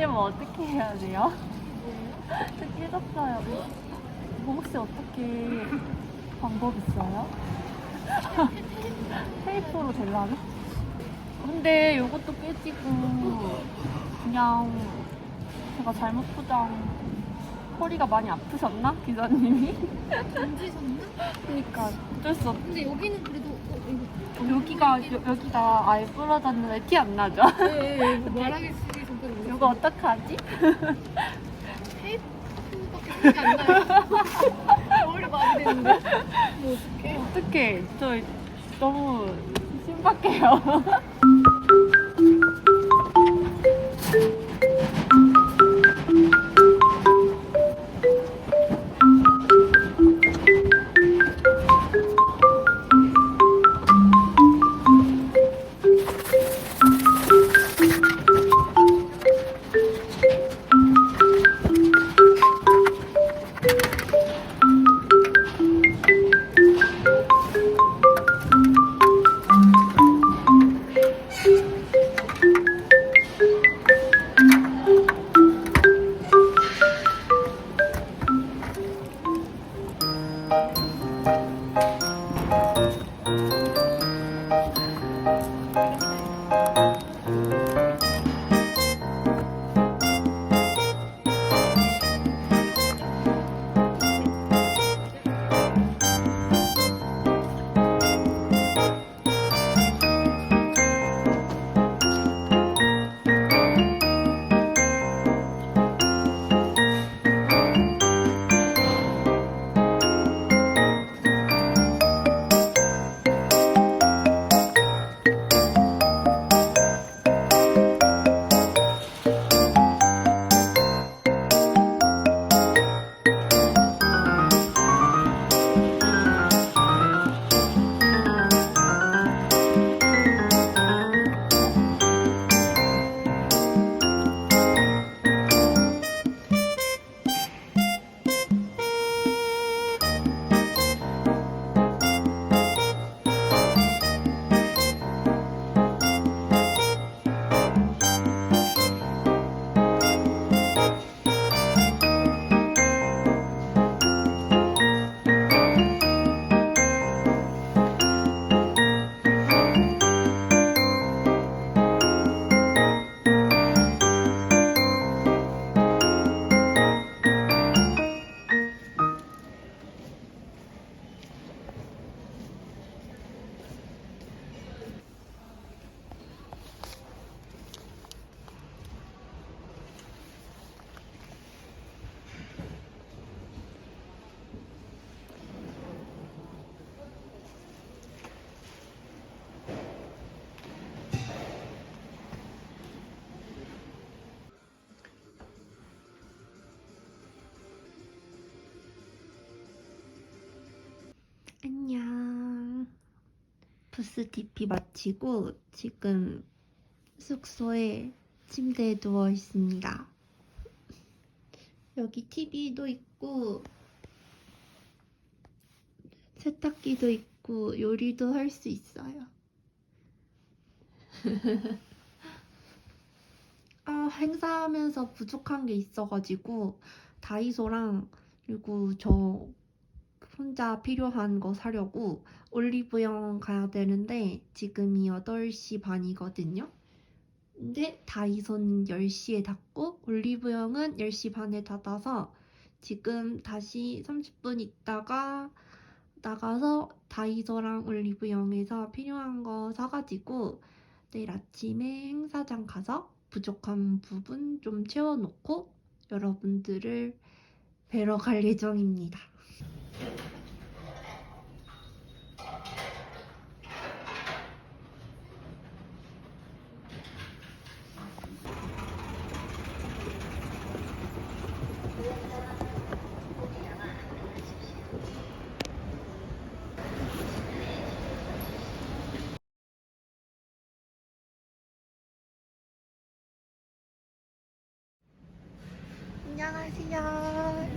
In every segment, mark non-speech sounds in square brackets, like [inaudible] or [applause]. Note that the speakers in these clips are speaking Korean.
되면 어떻게 해야 돼요? [laughs] 저 깨졌어요. 뭐 혹시 어떻게 방법 있어요? [laughs] 테이프로 될라나? 근데 이것도 깨지고 그냥 제가 잘못 포장 허리가 많이 아프셨나? 기사님이? 만지셨나? [laughs] 그러니까 어쩔 수 없 근데 여기는 그래도 어, 이거 여기가 여, 여기가 아예 부러졌는데 티 안 나죠? 네, 이거 말하기 쓰기 이거 어떡하지? [laughs] 테이프밖에 안 나요. [laughs] 머리 많이 되는데. 뭐 어떡해. 어떡해 저 너무 신박해요 [laughs] 안 부스 DP 마치고 지금 숙소에 침대에 누워 있습니다. 여기 TV도 있고 세탁기도 있고 요리도 할 수 있어요. [laughs] 아, 행사하면서 부족한 게 있어가지고 다이소랑 그리고 저 혼자 필요한 거 사려고 올리브영 가야 되는데 지금이 8시 반이거든요. 근데 다이소는 10시에 닫고 올리브영은 10시 반에 닫아서 지금 다시 30분 있다가 나가서 다이소랑 올리브영에서 필요한 거 사가지고 내일 아침에 행사장 가서 부족한 부분 좀 채워놓고 여러분들을 뵈러 갈 예정입니다. 안녕하세요.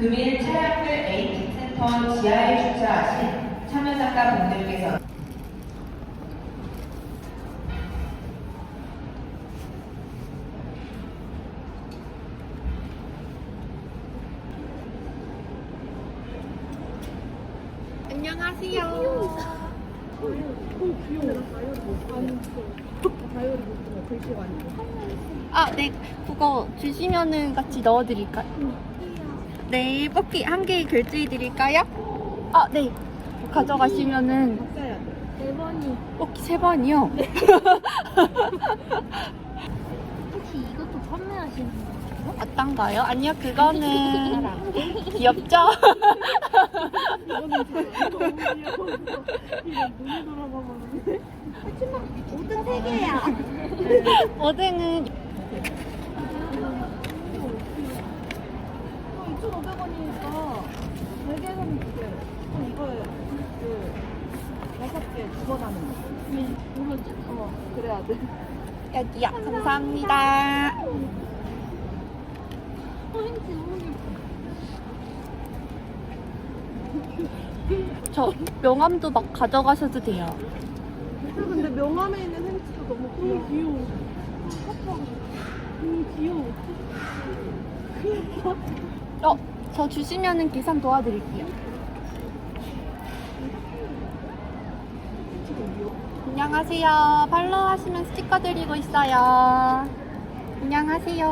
금일 차량들 AT 센터 지하에 주차하신 참여자가분들께서 안녕하세요. 아, 네. 그거 주시면은 같이 넣어드릴까요? 네, 뽑기 한 개 결제해 드릴까요? 아, 네. 가져가시면은 네 번이. 뽑기 세 번이요. [laughs] 혹시 이것도 판매하시는 거예요? 어떤가요? 아니요, 그거는 [laughs] 귀엽죠? 모든 세 개야. [laughs] 5등은 2,500원이니까 4개는 두 개. 그럼 이거예요. 그, 다섯 개, 두 번 하는 거. 모르지? 어, 그래야 돼. 여기요. [laughs] 감사합니다. [laughs] 저 명함도 막 가져가셔도 돼요. 근데 명함에 있는 햄스터 너무 귀여워. 귀여워. 음, 귀여워. 어, 저 주시면은 계산 도와드릴게요. 안녕하세요. 팔로우 하시면 스티커 드리고 있어요. 안녕하세요.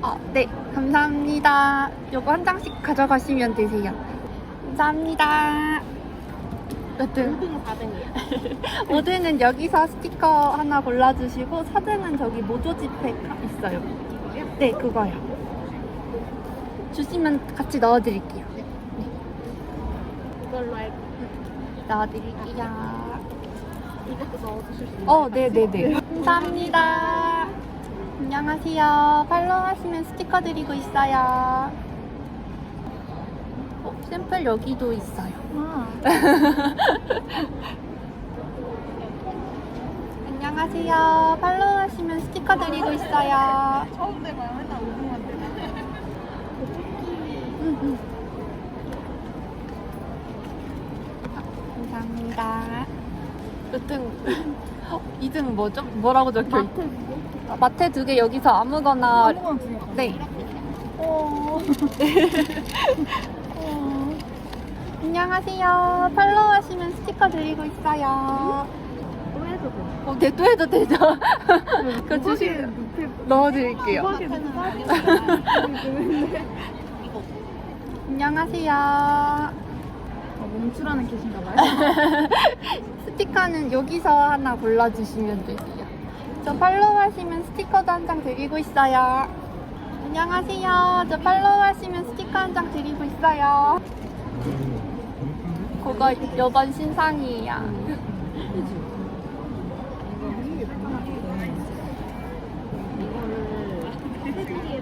어, 네, 감사합니다. 요거 한 장씩 가져가시면 되세요. 감사합니다. 몇 등? 5등은 4등이야. 5등은 여기서 스티커 하나 골라주시고 4등은 저기 모조 지팩 있어요. 네, 그거요. 주시면 같이 넣어드릴게요. 이걸로 할게. 넣어드릴게요. 이것도 넣어주실 수 있나요? 어, 네네네. 감사합니다. 안녕하세요. 팔로우 하시면 스티커 드리고 있어요. 어, 샘플 여기도 있어요. [laughs] 안녕하세요. 팔로우 하시면 스티커 드리고 있어요. 처음 돼봐요. 맨날 5등만 돼. 음, 음. 감사합니다. 1등, 어, 2등 뭐죠? 뭐라고 적혀 있 아, 마테 두개 여기서 아무거나. 아무거나 중에 네. 어. 어. 안녕하세요. 팔로우 하시면 스티커 드리고 있어요. 또 해도 돼. 어, 네, 또 해도 되죠? 그 주시 넣어드릴게요. 안녕하세요. 어, 몸출하는 계신가 봐요. [laughs] 스티커는 여기서 하나 골라주시면 되세요. 저 팔로우 하시면 스티커도 한 장 드리고 있어요. 안녕하세요. 저 팔로우 하시면 스티커 한 장 드리고 있어요. 그거 이번 신상이에요. 이거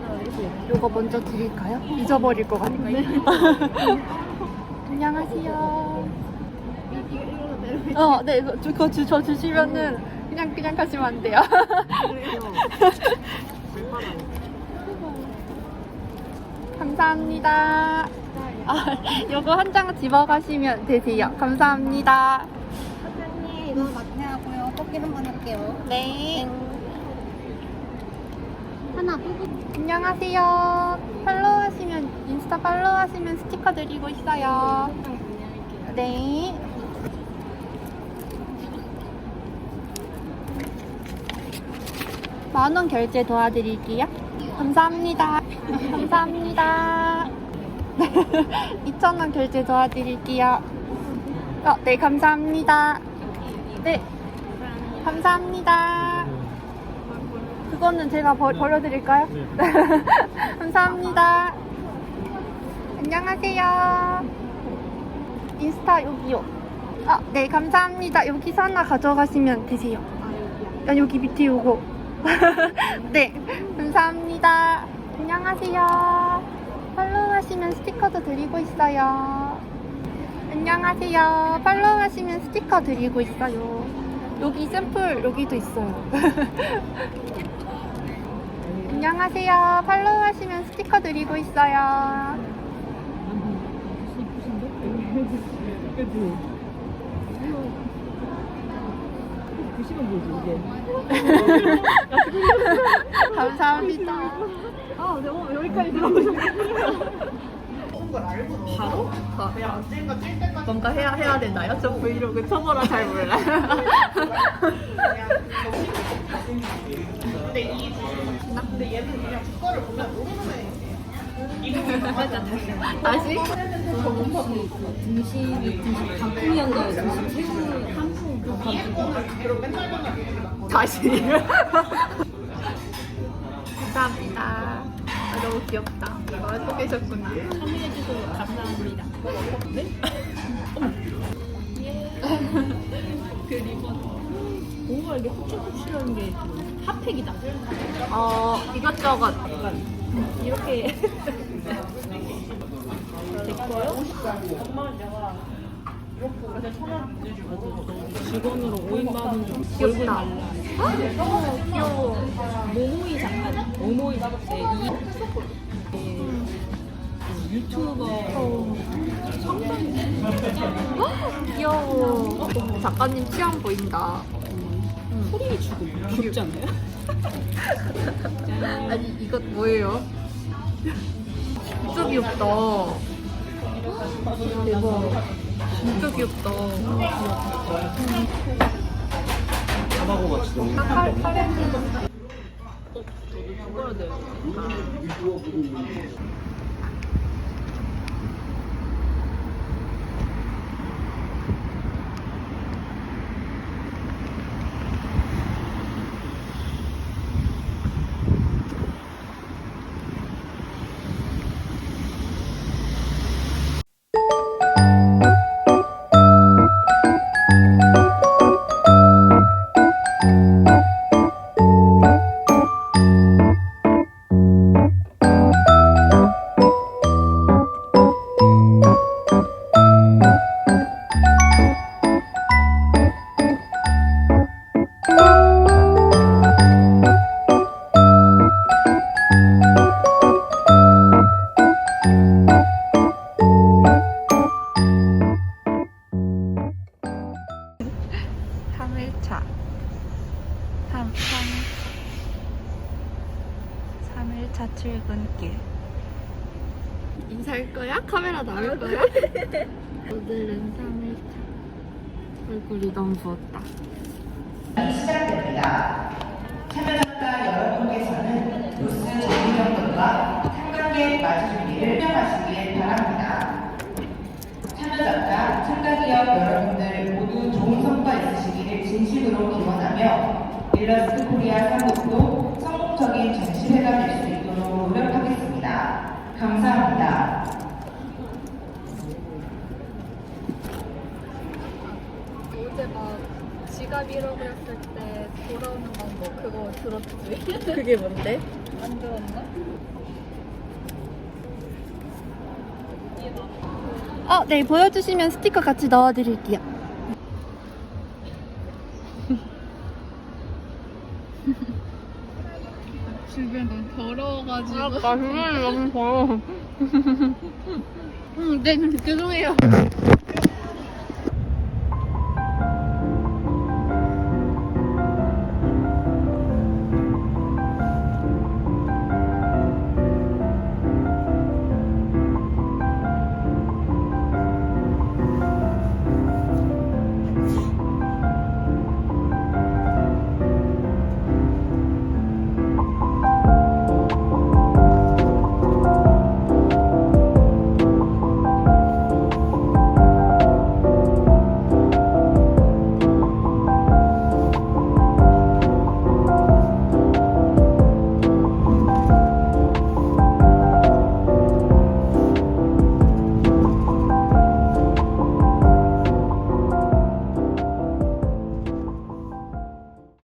먼저 드릴까요? 잊어버릴 것 같아요. [laughs] 안녕하세요. 어, 네, 이거 주, 그거 주, 저 주시면은 그냥 그냥 가시면 안 돼요. [laughs] 감사합니다. 아, 요거 한 장 집어가시면 되세요. 감사합니다. 사장님, 이거 마트하고요. 뽑기 한번 할게요. 네. 하나 안녕하세요. 팔로우 하시면, 인스타 팔로우 하시면 스티커 드리고 있어요. 네. 만원 결제 도와드릴게요. 감사합니다. [laughs] 감사합니다. [laughs] 2,000원 결제 도와드릴게요. 어, 네, 감사합니다. 네, 감사합니다. 그거는 제가 버, 버려드릴까요? [laughs] 감사합니다. 안녕하세요. 인스타 여기요. 아, 네, 감사합니다. 여기서 하나 가져가시면 되세요. 아, 여기 밑에 요거. [laughs] 네, 감사합니다. 안녕하세요. 팔로우 하시면 스티커도 드리고 있어요. 안녕하세요. 팔로우 하시면 스티커 드리고 있어요. 여기 샘플 여기도 있어요. [laughs] 안녕하세요. 팔로우 하시면 스티커 드리고 있어요. 감사합니다. 아, 네, 어, 여기까지 들어오셨어요. 바로? 뭔가 해야 해야 되나요? 저 브이로그 초보라 잘 몰라요. 맞아 다시 다시 등심, 등심 단풍이었나요? 등심 새우 그 반죽. 다시 감사합니다 아, 너무 귀엽다 아, 또 계셨구나 참여해주셔서 감사합니다. 네? 그 리본. 뭔가 이게 푹신푹신한 게 핫팩이다. 어 이것저것 약간 이렇게 [laughs] 됐고요. 직원으로 5인만 원 귀엽다. 귀여워. 모모이 작가, 모모이 네, 이 네, 그 유튜버 귀여워 작가님 취향 보인다 소리를 주고 귀엽지 않나요? 아니 이것 뭐예요? 진짜 귀엽다 대박 진짜 귀엽다 같이 너무 칼, 칼에 출근길 인사할 거야? 카메라 나올 거야? [laughs] 오늘은 3일차 얼굴이 너무 부었다 시작됩니다. 참여자가 여러분께서는 로스 정리정돈과 참관객 맞이 준비를 설명하시길 바랍니다. 참여자가 참가기업 여러분들 모두 좋은 성과 있으시기를 진심으로 기원하며 일러스트 코리아 사무도 성공적인 전시회가 될 수 있도록 노력하겠습니다. 감사합니다. 어제 막 지갑 잃어버렸을 때 돌아오는 방법 그거 들었지? 그게 뭔데? 안 들었나? 어, 네, 보여주시면 스티커 같이 넣어드릴게요. [laughs] 주변 너무 더러워가지고. 아, 주변이 너무 더러워. 응, [laughs] 네, 죄송해요. [laughs]